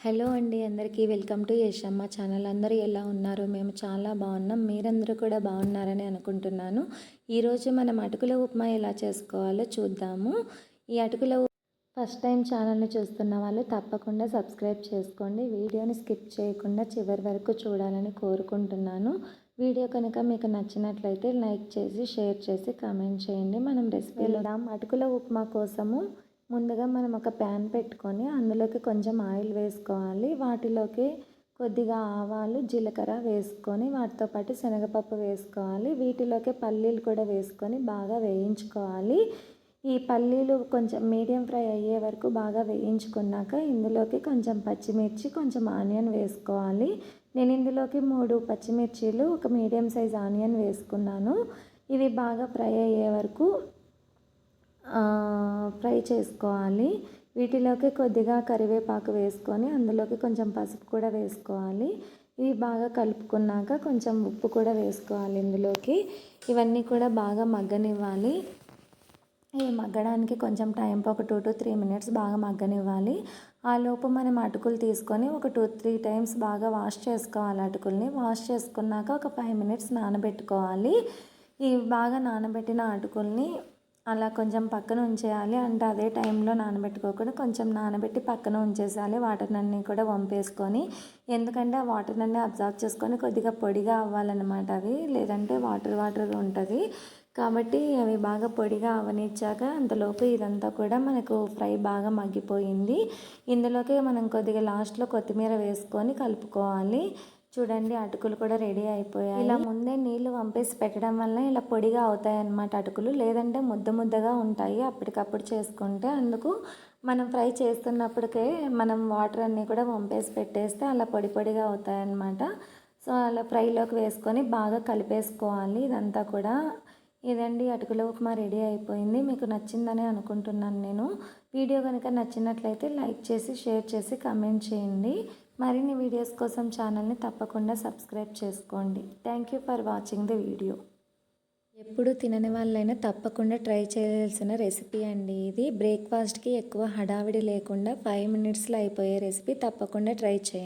Hello అండి అందరికీ welcome to Yashamma channel. అందరూ ఎలా ఉన్నారు? మేము చాలా బాగున్నాం. మీరందరూ కూడా బాగున్నారని అనుకుంటున్నాను. ఈరోజు మనం అటుకుల ఉప్మా ఎలా చేసుకోవాలో చూద్దాము. ఈ అటుకుల ఫస్ట్ టైం ఛానల్ని చూస్తున్న వాళ్ళు తప్పకుండా సబ్స్క్రైబ్ చేసుకోండి. వీడియోని స్కిప్ చేయకుండా చివరి వరకు చూడాలని కోరుకుంటున్నాను. వీడియో కనుక మీకు నచ్చినట్లయితే లైక్ చేసి షేర్ చేసి కామెంట్ చేయండి. మనం రెసిపీ వెళ్దాం. అటుకుల ఉప్మా కోసము ముందుగా మనం ఒక ప్యాన్ పెట్టుకొని అందులోకి కొంచెం ఆయిల్ వేసుకోవాలి. వాటిలోకి కొద్దిగా ఆవాలు జీలకర్ర వేసుకొని వాటితో పాటు శనగపప్పు వేసుకోవాలి. వీటిలోకి పల్లీలు కూడా వేసుకొని బాగా వేయించుకోవాలి. ఈ పల్లీలు కొంచెం మీడియం ఫ్రై అయ్యే వరకు బాగా వేయించుకున్నాక ఇందులోకి కొంచెం పచ్చిమిర్చి కొంచెం ఆనియన్ వేసుకోవాలి. నేను ఇందులోకి మూడు పచ్చిమిర్చీలు ఒక మీడియం సైజ్ ఆనియన్ వేసుకున్నాను. ఇవి బాగా ఫ్రై అయ్యే వరకు ఫ్రై చేసుకోవాలి. వీటిలోకి కొద్దిగా కరివేపాకు వేసుకొని అందులోకి కొంచెం పసుపు కూడా వేసుకోవాలి. ఇవి బాగా కలుపుకున్నాక కొంచెం ఉప్పు కూడా వేసుకోవాలి ఇందులోకి. ఇవన్నీ కూడా బాగా మగ్గనివ్వాలి. ఇవి మగ్గడానికి కొంచెం టైం ఒక టూ టు త్రీ మినిట్స్ బాగా మగ్గనివ్వాలి. ఆ లోపు మనం అటుకులు తీసుకొని ఒక టూ త్రీ టైమ్స్ బాగా వాష్ చేసుకోవాలి అటుకుల్ని. వాష్ చేసుకున్నాక ఒక ఫైవ్ మినిట్స్ నానబెట్టుకోవాలి. ఈ బాగా నానబెట్టిన అటుకుల్ని అలా కొంచెం పక్కన ఉంచేయాలి. అంటే అదే టైంలో నానబెట్టుకోకుండా కొంచెం నానబెట్టి పక్కన ఉంచేసేయాలి వాటర్నన్నీ కూడా వంపేసుకొని. ఎందుకంటే ఆ వాటర్నన్నీ అబ్జర్వ్ చేసుకొని కొద్దిగా పొడిగా అవ్వాలన్నమాట అవి. లేదంటే వాటర్ వాటర్ ఉంటుంది. కాబట్టి అవి బాగా పొడిగా అవనిచ్చాక అంతలోపు ఇదంతా కూడా మనకు ఫ్రై బాగా మగ్గిపోయింది. ఇందులోకి మనం కొద్దిగా లాస్ట్లో కొత్తిమీర వేసుకొని కలుపుకోవాలి. చూడండి అటుకులు కూడా రెడీ అయిపోయాయి. ఇలా ముందే నీళ్ళు వంపేసి పెట్టడం వల్ల ఇలా పొడిగా అవుతాయి అన్నమాట అటుకులు. లేదంటే ముద్ద ముద్దగా ఉంటాయి అప్పటికప్పుడు చేసుకుంటే. అందుకు మనం ఫ్రై చేస్తున్నప్పటికే మనం వాటర్ అన్నీ కూడా వంపేసి పెట్టేస్తే అలా పొడి పొడిగా అవుతాయి అన్నమాట సో అలా ఫ్రైలోకి వేసుకొని బాగా కలిపేసుకోవాలి. ఇదంతా కూడా ఇదండి అటుకుల ఉప్మా రెడీ అయిపోయింది. మీకు నచ్చిందని అనుకుంటున్నాను నేను. వీడియో కనుక నచ్చినట్లయితే లైక్ చేసి షేర్ చేసి కామెంట్ చేయండి. మరిన్ని వీడియోస్ కోసం ఛానల్ని తప్పకుండా సబ్స్క్రైబ్ చేసుకోండి. Thank you for watching the video ఎప్పుడు తినని వాళ్ళైనా తప్పకుండా ట్రై చేయాల్సిన రెసిపీ అండి ఇది. బ్రేక్ఫాస్ట్కి ఎక్కువ హడావిడి లేకుండా ఫైవ్ మినిట్స్లో అయిపోయే రెసిపీ తప్పకుండా ట్రై చేయండి.